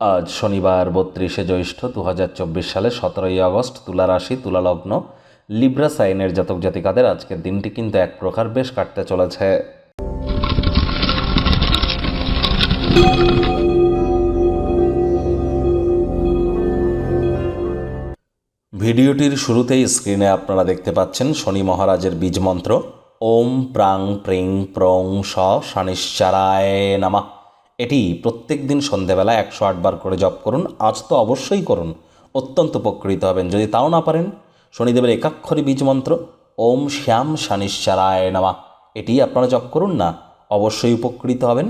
আজ শনিবার বত্রিশে জ্যৈষ্ঠ দু হাজার চব্বিশ সালে সতেরোই আগস্ট তুলা রাশি, তুলা লগ্ন, লিব্রা সাইনের জাতক জাতিকাদের আজকের দিনটি কিন্তু এক প্রকার বেশ কাটতে চলেছে। ভিডিওটির শুরুতেই স্ক্রিনে আপনারা দেখতে পাচ্ছেন শনি মহারাজের বীজ মন্ত্র, ওম প্রাং প্রিং প্রং স নামা। এটি প্রত্যেক দিন সন্ধেবেলা একশো আটবার করে জপ করুন। আজ তো অবশ্যই করুন। অত্যন্ত উপকৃত হবেন। যদি তাও না পারেন, শনিদেবের একাক্ষরী বীজ মন্ত্র, ওম শ্যাম শানিশ্চারায় নামা। এটি আপনারা জপ করুন না, অবশ্যই উপকৃত হবেন।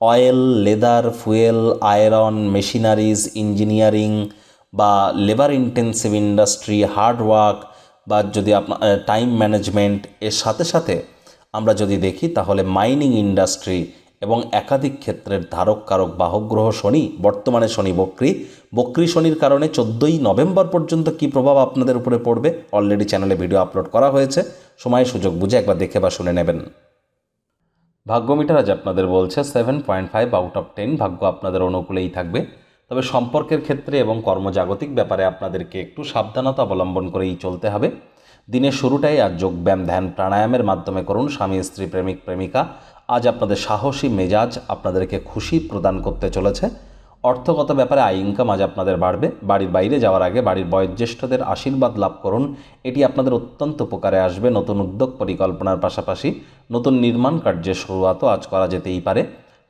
Oil, leather, fuel, iron, machineries, engineering বা labour intensive industry, hard work বা যদি আপনার টাইম ম্যানেজমেন্ট, এর সাথে সাথে আমরা যদি দেখি, তাহলে মাইনিং ইন্ডাস্ট্রি এবং একাধিক ক্ষেত্রের ধারক, কারক, বাহক, গ্রহ, শনি, বর্তমানে শনি, বক্রি। বক্রি শনির কারণে চোদ্দোই নভেম্বর পর্যন্ত কী প্রভাব আপনাদের উপরে পড়বে? অলরেডি চ্যানেলে ভিডিও আপলোড করা হয়েছে। সময়, সুযোগ বুঝে একবার দেখে বা শুনে নেবেন। ভাগ্য মিটার আজ আপনাদের বলছে seven point five out of ten ভাগ্য আপনাদের অনুকূলেই থাকবে। তবে সম্পর্কের ক্ষেত্রে এবং কর্মজাগতিক ব্যাপারে আপনাদেরকে একটু সাবধানতা অবলম্বন করেই চলতে হবে। দিনের শুরুটাই আজ যোগব্যায়াম ধ্যান, প্রাণায়ামের মাধ্যমে করুন। স্বামী, স্ত্রী, প্রেমিক, প্রেমিকা আজ আপনাদের সাহসী মেজাজ আপনাদেরকে খুশি প্রদান করতে চলেছে। অর্থগত ব্যাপারে আয় ইনকাম আজ আপনাদের বাড়বে। বাড়ির বাইরে যাওয়ার আগে বাড়ির বয়োজ্যেষ্ঠদের আশীর্বাদ লাভ করুন। এটি আপনাদের অত্যন্ত উপকারে আসবে। নতুন উদ্যোগ পরিকল্পনার পাশাপাশি নতুন নির্মাণ কার্যের শুরুয়াতও আজ করা যেতেই পারে।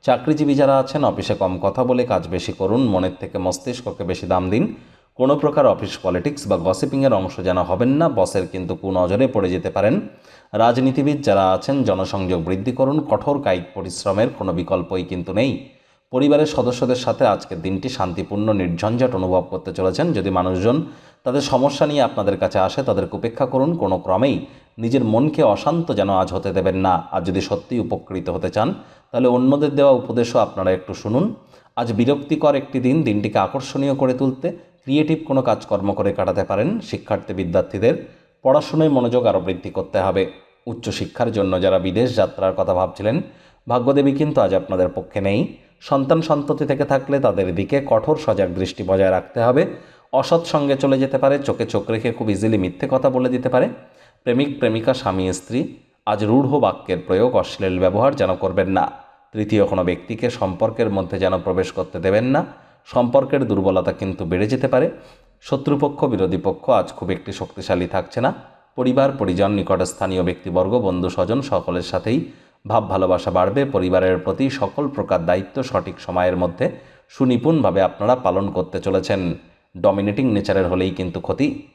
চাকরিজীবী যারা আছেন, অফিসে কম কথা বলে কাজ বেশি করুন। মনের থেকে মস্তিষ্ককে বেশি দাম দিন। কোনো প্রকার অফিস পলিটিক্স বা গসিপিংয়ের অংশ যেন হবেন না, বসের কিন্তু কুনজরে পড়ে যেতে পারেন। রাজনীতিবিদ যারা আছেন, জনসংযোগ বৃদ্ধি করুন, কঠোর কায়িক পরিশ্রমের কোনো বিকল্পই কিন্তু নেই। পরিবারের সদস্যদের সাথে আজকের দিনটি শান্তিপূর্ণ, নির্ঝঞ্ঝাট অনুভব করতে চলেছেন। যদি মানুষজন তাদের সমস্যা নিয়ে আপনাদের কাছে আসে, তাদেরকে উপেক্ষা করুন। কোনো ক্রমেই নিজের মনকে অশান্ত যেন আজ হতে দেবেন না। আর যদি সত্যিই উপকৃত হতে চান, তাহলে অন্যদের দেওয়া উপদেশও আপনারা একটু শুনুন। আজ বিরক্তিকর একটি দিন, দিনটিকে আকর্ষণীয় করে তুলতে ক্রিয়েটিভ কোনো কাজকর্ম করে কাটাতে পারেন শিক্ষার্থী বিদ্যার্থীদের। পড়াশুনোয় মনোযোগ আরও বৃদ্ধি করতে হবে। উচ্চশিক্ষার জন্য যারা বিদেশ যাত্রার কথা ভাবছিলেন, ভাগ্যদেবী কিন্তু আজ আপনাদের পক্ষে নেই। সন্তান সন্ততি থেকে থাকলে তাদের দিকে কঠোর সজাগ দৃষ্টি বজায় রাখতে হবে। অসৎ সঙ্গে চলে যেতে পারে, চোখে চোখ রেখে খুব ইজিলি মিথ্যে কথা বলে দিতে পারে। প্রেমিক, প্রেমিকা, স্বামী, স্ত্রী, আজ রূঢ় বাক্যের প্রয়োগ অশ্লীল ব্যবহার যেন করবেন না। তৃতীয় কোনো ব্যক্তিকে সম্পর্কের মধ্যে যেন প্রবেশ করতে দেবেন না। সম্পর্কের দুর্বলতা কিন্তু বেড়ে যেতে পারে। শত্রুপক্ষ, বিরোধী পক্ষ আজ খুব একটি শক্তিশালী থাকছে না। পরিবার, পরিজন, নিকটস্থানীয় ব্যক্তিবর্গ, বন্ধু, স্বজন সকলের সাথেই ভাব ভালোবাসা বাড়বে। পরিবারের প্রতি সকল প্রকার দায়িত্ব সঠিক সময়ের মধ্যে সুনিপুণভাবে আপনারা পালন করতে চলেছেন। ডমিনেটিং নেচারের হলেই কিন্তু ক্ষতি।